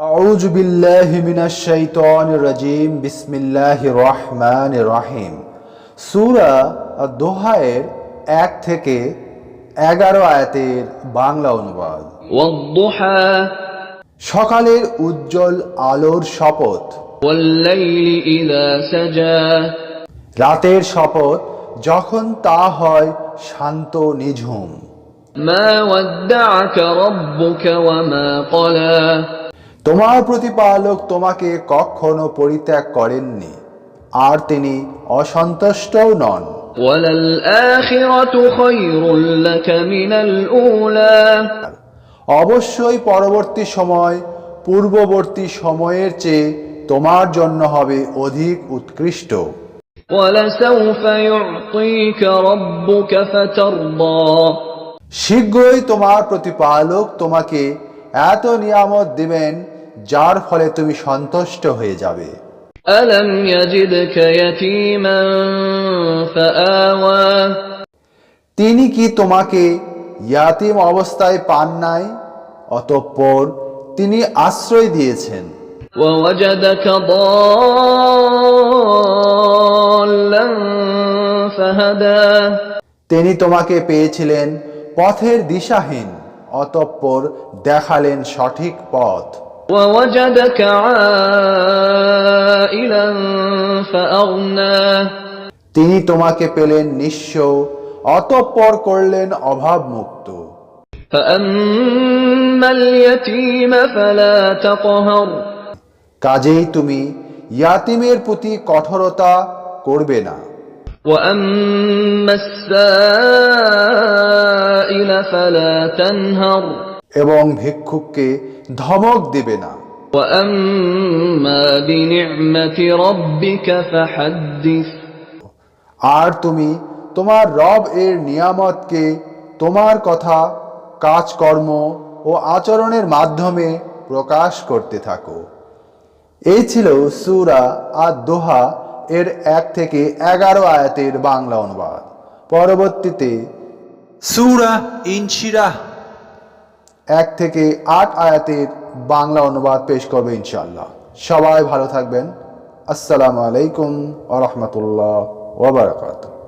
أعوذ بالله من الشيطان الرجيم بسم الله الرحمن الرحيم সূরা দোহায়ের এক থেকে এগারো আয়াতের বাংলা অনুবাদ والضحى সকালের উজ্জ্বল আলোর শপথ والليل إذا سجى রাতের শপথ যখন তা হয় শান্ত নিঝুম ما ودعك ربك وما قلى তোমার প্রতিপালক তোমাকে কখনো পরিত্যাগ করেননি আর তিনি অসন্তুষ্টও নন। অবশ্যই পরবর্তী সময় পূর্ববর্তী সময়ের চেয়ে তোমার জন্য হবে অধিক উৎকৃষ্ট। শীঘ্রই তোমার প্রতিপালক তোমাকে এত নিয়ামত দিবেন যার ফলে তুমি সন্তুষ্ট হয়ে যাবে। তিনি কি তোমাকে ইয়াতিম অবস্থায় পান নাই? অতঃপর তিনি আশ্রয় দিয়েছেন। তিনি তোমাকে পেয়েছিলেন পথের দিশাহীন অতঃপর দেখালেন সঠিক পথ। তিনি তোমাকে পেলেন নিঃস্ব অতঃপর করলেন অভাবমুক্ত فأما اليتيم فلا تقهر কাজেই তুমি ইয়াতিমের প্রতি কঠোরতা করবে না وأما السائل فلا تنهر এবং ভিক্ষুককে ধমক দেবে না। আর তুমি তোমার রব এর নিয়ামতকে তোমার কথা কাজকর্ম ও আচরণের মাধ্যমে প্রকাশ করতে থাকো। এই ছিল সুরা আর দোহা এর এক থেকে এগারো আয়াতের বাংলা অনুবাদ। পরবর্তীতে সুরা ইনশিরা এক থেকে আট আয়াতের বাংলা অনুবাদ পেশ করবে ইনশাল্লাহ সবাই ভালো থাকবেন। আসসালামু আলাইকুম আ রহমতুল্লাহ ওবরাকাতুহ